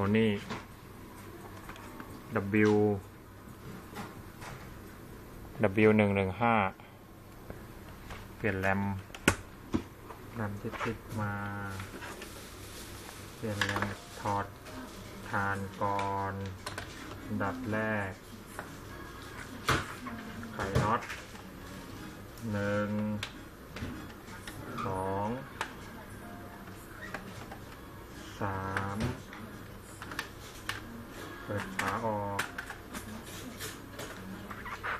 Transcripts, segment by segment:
Sony W W หนึ่งหนึ่งห้าเปลี่ยนแรมแรมที่ติดมา เปลี่ยนแรมถอดฐานก่อนดับแรก ไขน็อตหนึ่งสองสาม ดฝาออก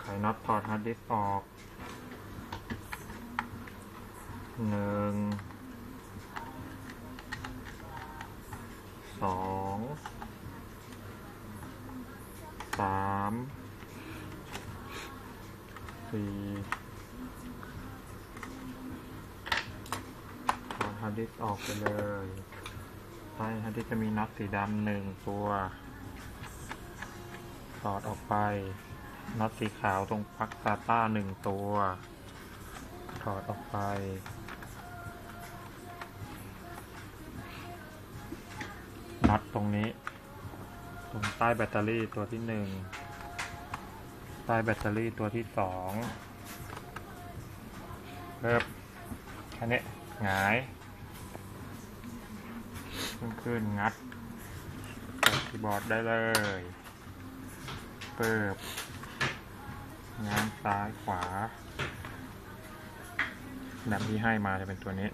ไขน็อตถอดฮาร์ดดิสก์ออกหนึ่งสองสามสี่ถอดฮาร์ดดิสก์ออกไปเลยใต้ฮาร์ดดิสก์จะมีน็อตสีดำหนึ่งตัว ถอดออกไปน็อตสีขาวตรงปลั๊กซาต้าหนึ่งตัว ถอดออกไป น็อตตรงนี้ ตรงใต้แบตเตอรี่ตัวที่หนึ่งใต้แบตเตอรี่ตัวที่สองเริ่มแค่นี้หงายขึ้นขึ้นงัดกดคีย์บอร์ดได้เลย เปิบง้างซ้ายขวาแบบที่ให้มาจะเป็นตัวนี้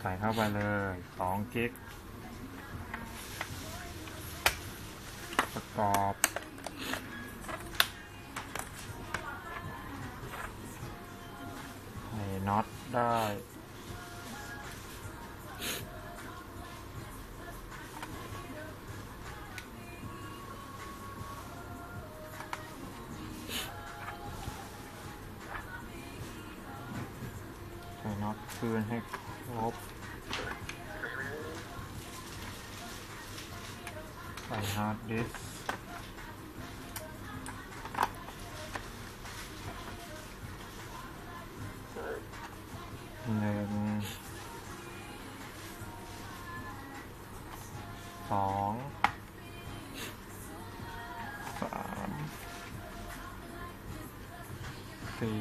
ใส่เข้าไปเลยสองกิก ประกอบให้น็อตได้ น็อตคืนให้ครบใส่ฮาร์ดดิสก์หนึ่งสองสามสี่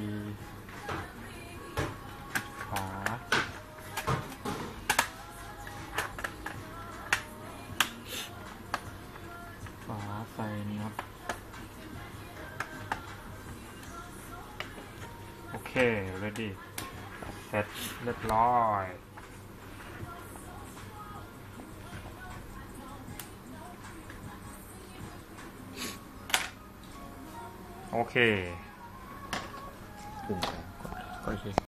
าใส่น็อตโอเค ready เสร็จเรียบร้อยโอเคปุ่มกดกดอีกที